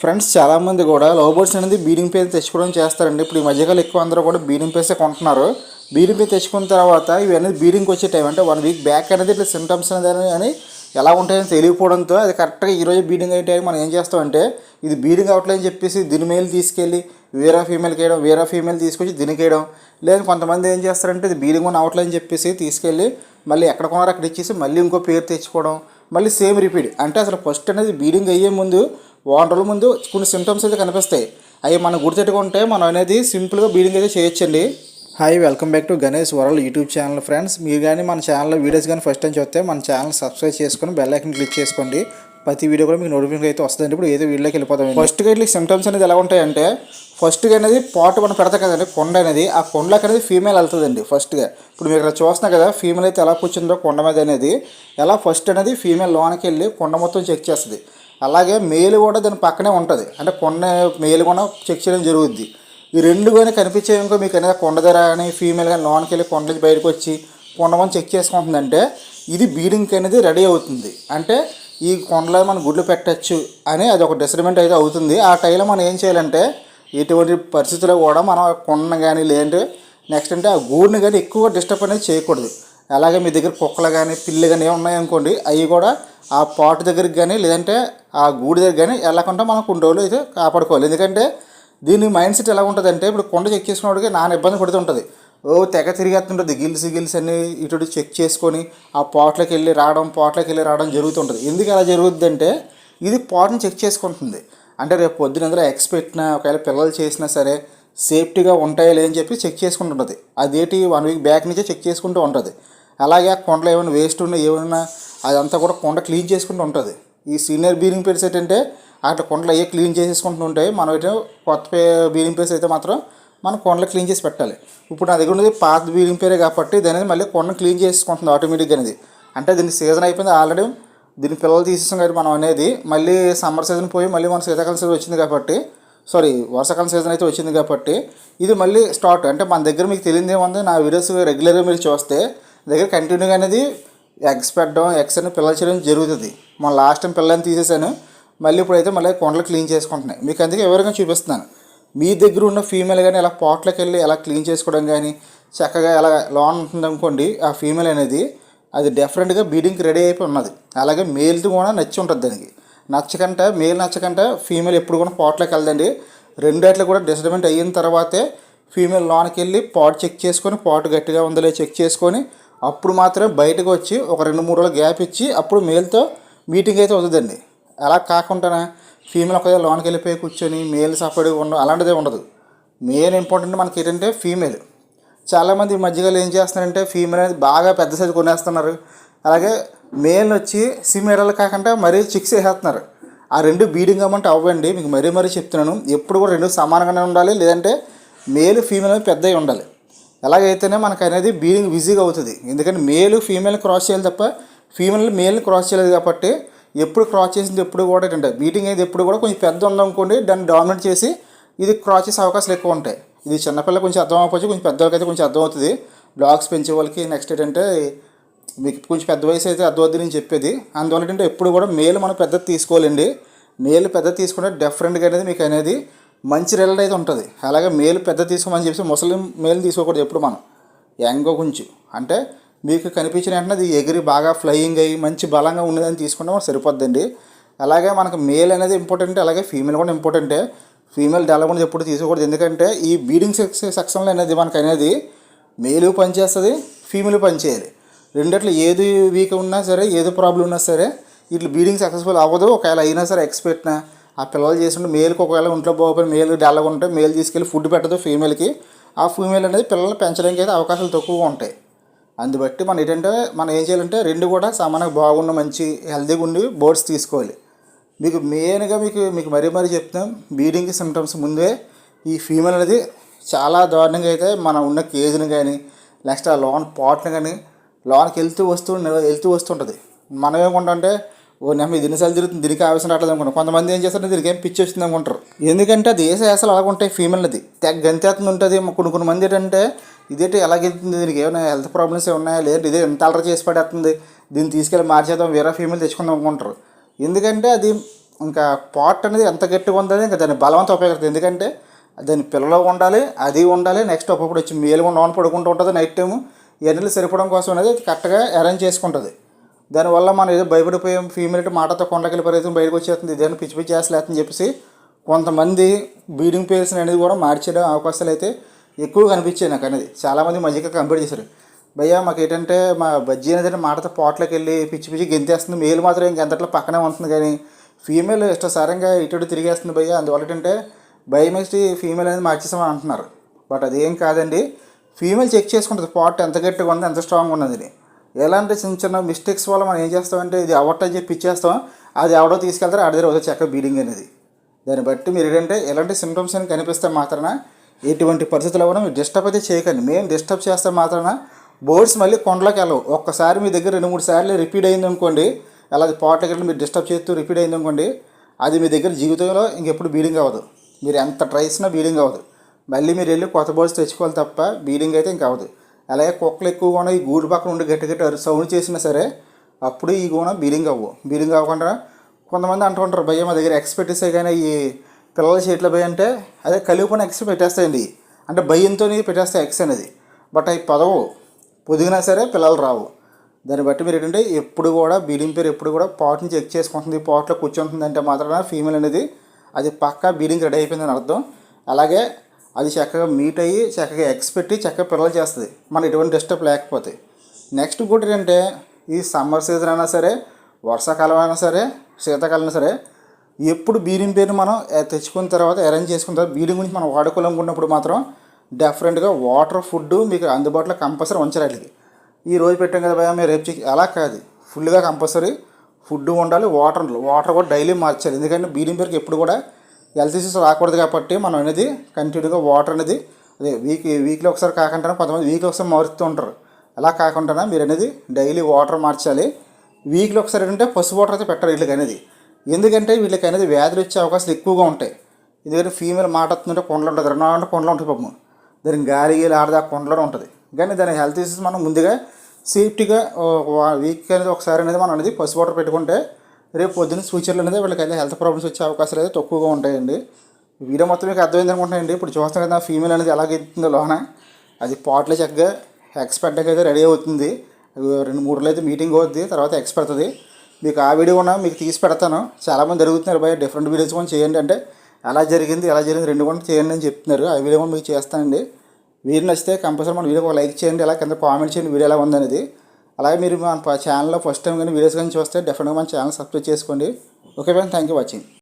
Friends చాలామంది కూడా love birds అనేది బీడింగ్ పేరు తెచ్చుకోవడం చేస్తారండి. ఇప్పుడు ఈ మధ్యకాలం ఎక్కువ అందరూ కూడా బీడింగ్ పేసే కొంటున్నారు. బీడింగ్ పేరు తెచ్చుకున్న తర్వాత ఇవి అనేది వచ్చే టైం అంటే వన్ వీక్ బ్యాక్ అనేది ఇట్లా సిమ్టమ్స్ అనేది అని ఎలా ఉంటాయని తెలియకపోవడంతో అది కరెక్ట్గా ఈరోజు బీడింగ్ అయ్యే టైం మనం ఏం చేస్తామంటే ఇది బీడింగ్ అవట్లేదని చెప్పేసి దీని మేలు తీసుకెళ్ళి వేరే ఫీమేల్కి వేయడం వేరే ఫీమేల్ తీసుకొచ్చి దీనికి వేయడం. కొంతమంది ఏం చేస్తారంటే ఇది బీడింగ్ అని అవట్లేదని చెప్పేసి తీసుకెళ్ళి మళ్ళీ ఎక్కడ కొనారో అక్కడ ఇచ్చేసి మళ్ళీ ఇంకో పేరు తెచ్చుకోవడం మళ్ళీ సేమ్ రిపీట్ అంటే అసలు ఫస్ట్ అనేది బీడింగ్ అయ్యే ముందు వారం రోజుల ముందు కొన్ని సిమ్టమ్స్ అయితే కనిపిస్తాయి. అవి మనం గుర్తెట్టుకుంటే మనం అనేది సింపుల్గా బీడింగ్ అయితే చేయొచ్చండి. Hi welcome back to Ganesh world YouTube channel friends మీరు కానీ మన ఛానల్లో వీడియోస్ కానీ ఫస్ట్ టైం చూస్తే మన ఛానల్ సబ్స్క్రైబ్ చేసుకొని బెల్ ఐకన్ క్లిక్ చేసుకోండి. ప్రతి వీడియో కూడా మీకు నోటిఫికేషన్ అయితే వస్తుందండి. ఇప్పుడు ఏదో వీడియోకి వెళ్ళిపోతాం ఫస్ట్గా ఇట్లా సిమ్టమ్స్ అనేది ఎలా ఉంటాయంటే ఫస్ట్గా అనేది పాట్ మనం పెడతాం కదండి కొండ అనేది. ఆ కొండలకు అనేది ఫీమేల్ వెళ్తుందండి ఫస్ట్గా ఇప్పుడు మీరు ఇక్కడ చూస్తున్నా కదా ఫీమేల్ అయితే ఎలా కూర్చుందో కొండ మీద అనేది. ఎలా ఫస్ట్ అనేది ఫీమేల్ లోనికి వెళ్ళి కొండ మొత్తం చెక్ చేస్తుంది. అలాగే మేలు కూడా దాని పక్కనే ఉంటుంది. అంటే కొండ మేలు కూడా చెక్ చేయడం జరుగుద్ది. ఈ రెండు కానీ కనిపించేవి ఇంకో మీకు అనేది కొండ ధర కానీ ఫీమేల్ కానీ లోనికి వెళ్ళి కొండ నుంచి బయటకు వచ్చి కొండ మనం చెక్ చేసుకుంటుందంటే ఇది బీడింగ్కి అనేది రెడీ అవుతుంది. అంటే ఈ కొండలో మనం గుడ్లు పెట్టచ్చు అని అది ఒక డిసైడ్మెంట్ అయితే అవుతుంది. ఆ టైంలో మనం ఏం చేయాలంటే ఎటువంటి పరిస్థితుల్లో కూడా మనం కొండను కానీ లేదంటే నెక్స్ట్ అంటే ఆ గూడుని కానీ ఎక్కువ డిస్టర్బ్ అనేది చేయకూడదు. అలాగే మీ దగ్గర కుక్కలు కానీ పిల్లి కానీ ఏమి ఉన్నాయనుకోండి అవి కూడా ఆ పాటు దగ్గరికి కానీ లేదంటే ఆ గూడి దగ్గర కానీ వెళ్ళకుండా మనం కొన్ని రోజులు అయితే కాపాడుకోవాలి. ఎందుకంటే దీని మైండ్ సెట్ ఎలా ఉంటుంది అంటే ఇప్పుడు కొండ చెక్ చేసుకున్నవాడికి నాన్న ఇబ్బంది పడుతుంటుంది ఓ తెగ తిరిగేస్తుంటుంది. గిల్స్ గిల్స్ అన్ని ఇటు చెక్ చేసుకొని ఆ పాట్లోకి వెళ్ళి రావడం పాట్లోకి వెళ్ళి రావడం జరుగుతుంటుంది ఎందుకు అలా జరుగుద్ది అంటే ఇది పాట్ని చెక్ చేసుకుంటుంది. అంటే రేపు పొద్దున అందులో ఎక్స్ పెట్టినా ఒకవేళ పిల్లలు చేసినా సరే సేఫ్టీగా ఉంటాయా లేదని చెప్పి చెక్ చేసుకుంటుంటుంది. అదేటి వన్ వీక్ బ్యాక్ నుంచే చెక్ చేసుకుంటూ ఉంటుంది. అలాగే ఆ ఏమైనా వేస్ట్ ఉన్నా ఏమైనా అదంతా కూడా కొండ క్లీన్ చేసుకుంటూ ఉంటుంది. ఈ సీనియర్ బీరింగ్ పేర్స్ ఏంటంటే అక్కడ కొండలు అయ్యే క్లీన్ చేసేసుకుంటూ ఉంటాయి మనం అయితే కొత్త బీరింగ్ పేర్స్ అయితే మాత్రం మనం కొండలు క్లీన్ చేసి పెట్టాలి. ఇప్పుడు నా దగ్గర ఉన్నది పాత బీరింగ్ పేరే కాబట్టి దాని అనేది మళ్ళీ కొండను క్లీన్ చేసుకుంటుంది ఆటోమేటిక్గా అనేది అంటే దీనికి సీజన్ అయిపోయింది ఆల్రెడీ దీని పిల్లలు తీసేసాం కాబట్టి మనం అనేది మళ్ళీ సమ్మర్ సీజన్ పోయి మళ్ళీ మన శీతాకాలం సీజన్ వచ్చింది కాబట్టి సారీ వర్షాకాలం సీజన్ అయితే వచ్చింది కాబట్టి ఇది మళ్ళీ స్టార్ట్ అంటే మన దగ్గర మీకు తెలియదు ఏముంది నా వీడియోస్ రెగ్యులర్గా మీరు చూస్తే దగ్గర కంటిన్యూగా అనేది ఎగ్స్ పెట్టడం ఎగ్స్ అని పిల్లలు చేయడం జరుగుతుంది. మన లాస్ట్ టైం పిల్లల్ని తీసేసాను. మళ్ళీ ఇప్పుడైతే మళ్ళీ కొండలు క్లీన్ చేసుకుంటున్నాయి. మీకు అందుకే వివరంగా చూపిస్తున్నాను. మీ దగ్గర ఉన్న ఫీమేల్ కానీ ఇలా పాట్లోకి వెళ్ళి ఎలా క్లీన్ చేసుకోవడం కానీ చక్కగా ఎలా లోన్ ఉంటుంది అనుకోండి ఆ ఫీమేల్ అనేది అది డెఫరెంట్గా బీడింగ్కి రెడీ అయిపోయి ఉన్నది. అలాగే మేల్ది కూడా నచ్చి ఉంటుంది దానికి. నచ్చకంటే మేల్ నచ్చకంటే ఫీమేల్ ఎప్పుడు కూడా పాట్లోకి వెళ్ళదండి. రెండేట్లు కూడా డిస్టర్బెంట్ అయిన తర్వాతే ఫీమేల్ లోనకి వెళ్ళి పాట్ చెక్ చేసుకొని పాట్ గట్టిగా ఉందో లేదో చెక్ చేసుకొని అప్పుడు మాత్రమే బయటకు వచ్చి ఒక రెండు మూడు రోజులు గ్యాప్ ఇచ్చి అప్పుడు మేల్తో మీటింగ్ అయితే అవుతుందండి అలా కాకుండా ఫీమేల్ ఒకదే లోనికి వెళ్ళిపోయి కూర్చొని మేల్ సపరేట్గా ఉండడం అలాంటిదే ఉండదు. మెయిన్ ఇంపార్టెంట్ మనకి ఏంటంటే ఫీమేల్. చాలామంది ఈ మధ్యకాలం ఏం చేస్తున్నారంటే ఫీమేల్ అనేది బాగా పెద్ద సైజు కొనేస్తున్నారు. అలాగే మేల్ వచ్చి సిమేరల్ కాకుండా మరీ చిక్స్ వేసేస్తున్నారు. ఆ రెండు బీడింగ్ అమౌంట్ అవ్వండి మీకు మరీ మరీ చెప్తున్నాను. ఎప్పుడు కూడా రెండు సమానంగానే ఉండాలి లేదంటే మేల్ ఫీమేల్ పెద్దవి ఉండాలి. ఎలాగైతేనే మనకు అనేది బీడింగ్ బిజీగా అవుతుంది. ఎందుకంటే మేల్ ఫీమేల్ క్రాస్ చేయాలి తప్ప ఫీమేల్ మేల్ని క్రాస్ చేయలేదు కాబట్టి ఎప్పుడు క్రాస్ చేసింది ఎప్పుడు కూడా ఏంటంటే బీటింగ్ అయితే ఎప్పుడు కూడా కొంచెం పెద్ద ఉందనుకోండి దాన్ని డామినేట్ చేసి ఇది క్రాస్ చేసే అవకాశాలు ఎక్కువ ఉంటాయి. ఇది చిన్నపిల్ల కొంచెం అర్థం అవ్వచ్చు కొంచెం పెద్దవాళ్ళకి అయితే కొంచెం అర్థం అవుతుంది. డాగ్స్ పెంచే వాళ్ళకి నెక్స్ట్ ఏంటంటే మీకు కొంచెం పెద్ద వయసు అయితే అర్థమవుద్ది నేను చెప్పేది. అందువల్ల ఏంటంటే ఎప్పుడు కూడా మేలు మనం పెద్దది తీసుకోవాలండి. మేలు పెద్ద తీసుకుంటే డెఫరెంట్గా అనేది మీకు అనేది మంచి రిజల్ట్ అయితే ఉంటుంది. అలాగే మేలు పెద్ద తీసుకోమని చెప్పి ముసలి మేలు తీసుకోకూడదు ఎప్పుడు మనం. యంగ్ కొంచెం అంటే మీకు కనిపించిన వెంటనే అది ఎగిరి బాగా ఫ్లయింగ్ అయ్యి మంచి బలంగా ఉండేదని తీసుకుంటే మనకు సరిపోద్దండి. అలాగే మనకు మేల్ అనేది ఇంపార్టెంట్ అలాగే ఫీమేల్ కూడా ఇంపార్టెంటే ఫీమేల్ డెవలప్మెంట్ ఎప్పుడు తీసుకోకూడదు. ఎందుకంటే ఈ బీడింగ్ సెక్స్ సెక్షన్లో అనేది మనకు అనేది మేలు పనిచేస్తుంది ఫీమేల్ పనిచేయాలి రెండిట్లో ఏది వీక్ ఉన్నా సరే ఏది ప్రాబ్లం ఉన్నా సరే ఇట్లా బీడింగ్ సక్సెస్ఫుల్ అవ్వదు. ఒకవేళ అయినా సరే ఎక్స్పెక్ట్నా ఆ పిల్లలు చేస్తుంటే మేల్కి ఒకవేళ ఒంట్లో పోకపోయి మేలు డల్గా ఉంటే మేలు తీసుకెళ్ళి ఫుడ్ పెట్టదు ఫీమేల్కి. ఆ ఫీమేల్ అనేది పిల్లల్ని పెంచడానికి అయితే అవకాశాలు తక్కువగా ఉంటాయి. అందుబట్టి మనం ఏంటంటే మనం ఏం చేయాలంటే రెండు కూడా సమానంగా బాగున్న మంచి హెల్తీగా ఉండి బోర్డ్స్ తీసుకోవాలి. మీకు మెయిన్గా మీకు మీకు మరీ మరీ చెప్తాం బీడింగ్ సిమ్టమ్స్ ముందే ఈ ఫీమేల్ అనేది చాలా దారుణంగా అయితే మనం ఉన్న కేజ్ని కానీ నెక్స్ట్ ఆ లోన్ పాట్ని కానీ లోన్కి వెళ్తూ వస్తూ వెళ్తూ వస్తుంటుంది. మనం ఏమనుకుంటాం ఓ నెమ్మ ఇది ఎన్నిసార్లు తిరుగుతుంది? దీనికి ఆవేశం రావట్లేదు అనుకుంటారు కొంతమంది ఏం చేస్తారంటే దీనికి ఏం పిచ్చి వచ్చింది అనుకుంటారు. ఎందుకంటే అది వేసే అసలు అలాగ ఉంటాయి ఫీమేల్ది తెగ గంతేస్తుంది ఉంటుంది. కొన్ని కొన్ని మంది ఏంటంటే ఇదేంటి ఎలాగెళ్తుంది దీనికి ఏమైనా హెల్త్ ప్రాబ్లమ్స్ ఉన్నాయా? లేదంటే ఇదే ఎంత అలర చేసి పడేస్తుంది దీన్ని తీసుకెళ్ళి మార్చేద్దాం వేరే ఫీమేల్ తెచ్చుకుందాం అనుకుంటారు. ఎందుకంటే అది ఇంకా పాట్ అనేది ఎంత గట్టిగా ఉందని ఇంకా దాని బలవంతం ఉపయోగపడుతుంది. ఎందుకంటే దాని పిల్లలు ఉండాలి అది ఉండాలి నెక్స్ట్ ఒక్కొక్కటి వచ్చి మేలు నోన్ పడుకుంటూ ఉంటుంది నైట్ టైము. ఇవన్నీ సరిపడం కోసం అనేది కరెక్ట్గా అరేంజ్ చేసుకుంటుంది. దానివల్ల మనం ఏదో భయపడిపోయాం ఫీమేల్ మాటతో కొండకెళ్ళి పరిగెత్తుని బయటకు వచ్చేస్తుంది. ఇదేనా పిచ్చి పిచ్చి చేస్తలేదని చెప్పేసి కొంతమంది బీడింగ్ పేర్స్ అనేది కూడా మార్చే అవకాశాలు అయితే ఎక్కువ కనిపించాయి నాకు అనేది. చాలామంది మధ్యగా కంపేర్ చేశారు. భయ్యా మాకు ఏంటంటే మా బజ్జీ అనేది మాటతో పోట్లోకి వెళ్ళి పిచ్చి పిచ్చి గెంతేస్తుంది. మేలు మాత్రం ఇంకెంతట్లో పక్కనే ఉంటుంది కానీ ఫీమేల్ ఇష్టసారంగా ఇటు తిరిగేస్తుంది భయ్య. అందువల్ల ఏంటంటే భయమేసి ఫీమేల్ అనేది మార్చేసామని అంటున్నారు. బట్ అదేం కాదండి. ఫీమేల్ చెక్ చేసుకుంటుంది. పాట్ ఎంత గట్టిగా ఉంది ఎంత స్ట్రాంగ్ ఉన్నది. ఎలాంటి చిన్న చిన్న మిస్టేక్స్ వల్ల మనం ఏం చేస్తామంటే ఇది అవ్వటని చెప్పి ఇచ్చేస్తాం. అది ఎవడో తీసుకెళ్తారు ఆడ దగ్గర వచ్చి చెక్క బీడింగ్ అనేది. దాన్ని బట్టి మీరు ఏంటంటే ఎలాంటి సిమ్టమ్స్ అని కనిపిస్తే మాత్రాన ఎటువంటి పరిస్థితుల్లో కూడా మీరు డిస్టర్బ్ అయితే చేయకండి. మేము డిస్టర్బ్ చేస్తే మాత్రాన బోర్డ్స్ మళ్ళీ కొండలోకి వెళ్ళవు. ఒక్కసారి మీ దగ్గర రెండు మూడు సార్లు రిపీట్ అయింది అనుకోండి అలా పాటకి వెళ్ళి మీరు డిస్టర్బ్ చేస్తూ రిపీట్ అయింది అనుకోండి అది మీ దగ్గర జీవితంలో ఇంకెప్పుడు బీడింగ్ అవ్వదు. మీరు ఎంత ట్రై చేసినా బీడింగ్ అవ్వదు. మళ్ళీ మీరు వెళ్ళి కొత్త బోర్డ్స్ తెచ్చుకోవాలి తప్ప బీడింగ్ అయితే ఇంక అవ్వదు. అలాగే కుక్కలు ఎక్కువగా కూడా ఈ గూడు పక్కన ఉండి గట్టి గట్టి సౌండ్ చేసినా సరే అప్పుడు ఈ గోన బీడింగ్ అవ్వు. బీలింగ్ అవ్వకుండా కొంతమంది అంటుంటారు భయ్య మా దగ్గర ఎక్స్ కానీ ఈ పిల్లల చేతిలో భయ అంటే అదే కలిగిపోయిన ఎక్స్ పెట్టేస్తాయండి. అంటే భయంతో పెట్టేస్తాయి ఎక్స్ అనేది. బట్ అవి పదవు. పొదిగినా సరే పిల్లలు రావు. దాన్ని బట్టి మీరు ఏంటంటే ఎప్పుడు కూడా బీడింగ్ పేరు ఎప్పుడు కూడా పాట్ని చెక్ చేసుకుంటుంది పాట్లో కూర్చుంటుంది అంటే మాత్రమే ఫీమేల్ అనేది అది పక్కా బీడింగ్ రెడీ అయిపోయిందని అర్థం. అలాగే అది చక్కగా మీట్ అయ్యి చక్కగా ఎగ్స్ పెట్టి చక్కగా పిల్లలు చేస్తుంది. మన ఎటువంటి డిస్టర్బ్ లేకపోతే. నెక్స్ట్ ఇంకోటి ఏంటంటే ఈ సమ్మర్ సీజన్ అయినా సరే వర్షాకాలం అయినా సరే శీతాకాలం అయినా సరే ఎప్పుడు బీడింగ్ పేరు మనం తెచ్చుకున్న తర్వాత అరేంజ్ చేసుకున్న తర్వాత బీడింగ్ గురించి మనం వాడుకోవాలనుకున్నప్పుడు మాత్రం డెఫరెంట్గా వాటర్ ఫుడ్ మీకు అందుబాటులో కంపల్సరీ ఉంచాలి వాటికి ఈ రోజు పెట్టాం కదా భయ మీరు రేపు చెక్ అలా కాదు. ఫుల్గా కంపల్సరీ ఫుడ్ ఉండాలి వాటర్ వాటర్ కూడా డైలీ మార్చాలి. ఎందుకంటే బీడింగ్ పేరుకి ఎప్పుడు కూడా హెల్త్ ఇష్యూస్ రాకూడదు కాబట్టి మనం అనేది కంటిన్యూగా వాటర్ అనేది అదే వీక్ వీక్లో ఒకసారి కాకుండా కొంతమంది వీక్లో ఒకసారి మారుతూ ఉంటారు. అలా కాకుండా మీరు అనేది డైలీ వాటర్ మార్చాలి. వీక్లో ఒకసారి ఏంటంటే పసుపు వాటర్ అయితే పెట్టాలి వీళ్ళకి అనేది. ఎందుకంటే వీళ్ళకి అనేది వ్యాధులు వచ్చే అవకాశాలు ఎక్కువగా ఉంటాయి. ఎందుకంటే ఫీమేల్ మాట వస్తుందంటే కొండలు ఉంటుంది. రెండు అంటే కొండలు ఉంటుంది పాపం. దానికి గాలి గీలి ఆడదా కొండలో ఉంటుంది. కానీ దాని హెల్త్ ఇష్యూస్ మనం ముందుగా సేఫ్టీగా వీక్ అనేది ఒకసారి అనేది మనం అనేది పసుపు వాటర్ పెట్టుకుంటే రేపు పొద్దున్న ఫ్యూచర్లో అనేది వీళ్ళకి అయితే హెల్త్ ప్రాబ్లమ్స్ వచ్చే అవకాశాలు అయితే తక్కువగా ఉంటాయండి. వీడియో మొత్తం మీకు అర్థమైంది అనుకుంటున్నాయండి ఇప్పుడు చూస్తాం కదా ఫీమేల్ అనేది ఎలా ఎత్తుందో లోన అది పాట్లో చక్కగా ఎక్స్పర్ట్ అయితే రెడీ అవుతుంది. రెండు మూడు రోజులు అయితే మీటింగ్ అవుతుంది తర్వాత ఎక్స్పర్ట్ అవుతుంది. మీకు ఆ వీడియో కూడా మీకు తీసి పెడతాను. చాలామంది జరుగుతున్నారు భయ డిఫరెంట్ వీడియోస్ కూడా చేయండి. అంటే ఎలా జరిగింది ఎలా జరిగింది రెండు కూడా చేయండి అని చెప్తున్నారు. ఆ వీడియో కూడా మీకు చేస్తానండి. వీడియో నచ్చితే కంపల్సరీ మన వీడియోకి ఒక లైక్ చేయండి అలా కింద కామెంట్ చేయండి వీడియో ఎలా ఉందనేది. అలాగే మీరు మన ఛానల్లో ఫస్ట్ టైం కానీ వీడియోస్ కానీ చూస్తే డెఫినెట్గా మన ఛానల్ సబ్స్క్రైబ్ చేసుకోండి. Okay friends thank you watching